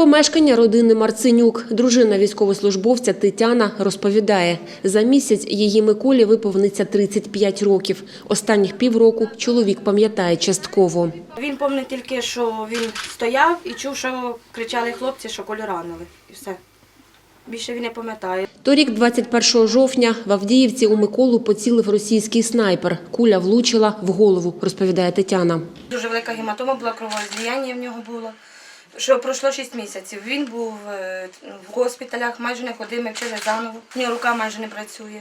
Помешкання родини Марцинюк. Дружина військовослужбовця Тетяна розповідає, за місяць її Миколі виповниться 35 років. Останніх півроку чоловік пам'ятає частково. Він пам'ятає тільки, що він стояв і чув, що кричали хлопці, що колю ранили. І все. Більше він не пам'ятає. Торік, 21 жовтня, в Авдіївці у Миколу поцілив російський снайпер. Куля влучила в голову, розповідає Тетяна. Дуже велика гематома була, кровоізліяння в нього було. Що пройшло 6 місяців. Він був е, в госпіталях, майже не ходив, ми вчили заново. В нього рука майже не працює.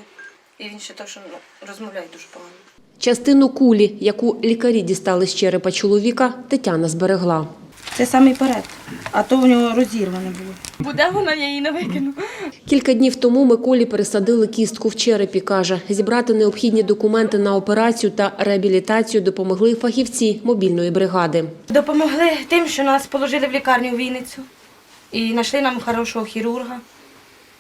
І він ще то, що ну, розмовляє дуже погано. Частину кулі, яку лікарі дістали з черепа чоловіка, Тетяна зберегла. Це самий перед, а то в нього розірване було. Буде вона, я її не викину. Кілька днів тому Миколі пересадили кістку в черепі, каже. Зібрати необхідні документи на операцію та реабілітацію допомогли фахівці мобільної бригади. Допомогли тим, що нас положили в лікарню в Вінницю і знайшли нам хорошого хірурга.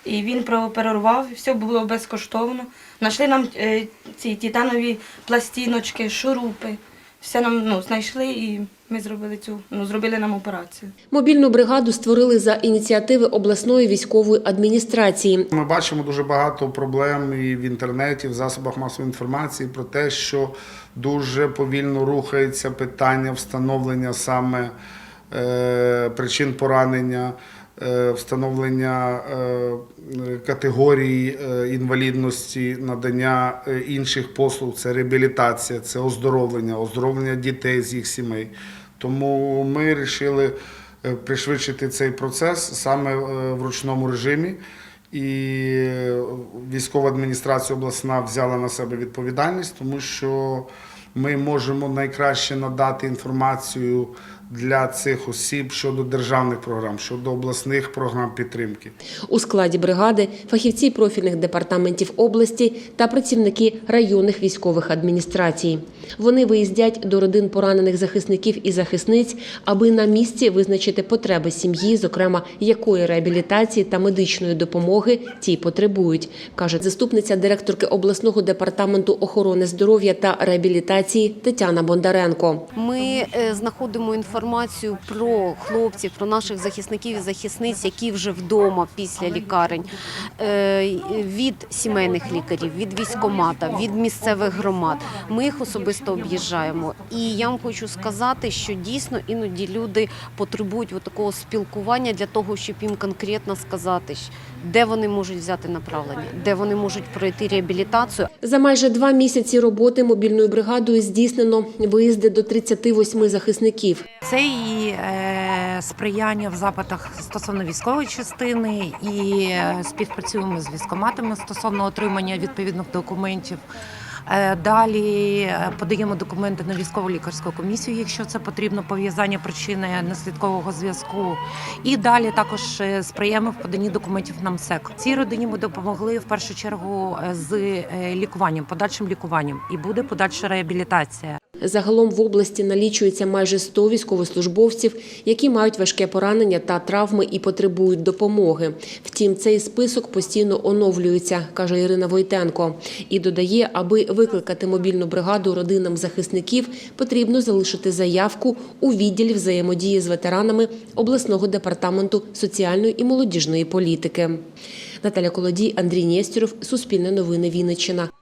І він прооперував, і все було безкоштовно. Знайшли нам е, ці титанові пластиночки, шурупи. Все нам ну, знайшли і ми зробили цю, ну, зробили нам операцію. Мобільну бригаду створили за ініціативи обласної військової адміністрації. Ми бачимо дуже багато проблем і в інтернеті, в засобах масової інформації про те, що дуже повільно рухається питання встановлення саме е, причин поранення, е, встановлення е, категорій е, інвалідності, надання інших послуг це реабілітація, це оздоровлення, оздоровлення дітей з їх сімей. Тому ми вирішили е, пришвидшити цей процес саме е, в ручному режимі. І е, військова адміністрація обласна взяла на себе відповідальність, тому що ми можемо найкраще надати інформацію для цих осіб щодо державних програм, щодо обласних програм підтримки. У складі бригади фахівці профільних департаментів області та працівники районних військових адміністрацій. Вони виїздять до родин поранених захисників і захисниць, аби на місці визначити потреби сім'ї, зокрема якої реабілітації та медичної допомоги ті потребують, каже заступниця директорки обласного департаменту охорони здоров'я та реабілітації Тетяна Бондаренко. Ми е, знаходимо інформацію про хлопців, про наших захисників і захисниць, які вже вдома після лікарень, е, від сімейних лікарів, від військомата, від місцевих громад. Ми їх особисто об'їжджаємо. І я вам хочу сказати, що дійсно іноді люди потребують такого спілкування для того, щоб їм конкретно сказати, де вони можуть взяти направлення, де вони можуть пройти реабілітацію. За майже два місяці роботи мобільною бригадою здійснено виїзди до 38 захисників. Це і е, сприяння в запитах стосовно військової частини, і е, співпрацюємо з військоматами стосовно отримання відповідних документів. Е, Далі е, подаємо документи на військову лікарську комісію, якщо це потрібно, пов'язання причини наслідкового зв'язку. І далі також е, сприяємо в поданні документів на МСЕК. Цій родині ми допомогли в першу чергу з лікуванням, подальшим лікуванням, і буде подальша реабілітація. Загалом в області налічується майже 100 військовослужбовців, які мають важке поранення та травми і потребують допомоги. Втім, цей список постійно оновлюється, каже Ірина Войтенко. І додає, аби викликати мобільну бригаду родинам захисників, потрібно залишити заявку у відділі взаємодії з ветеранами обласного департаменту соціальної і молодіжної політики. Наталя Колодій, Андрій Нєстєров, Суспільне новини Вінниччина.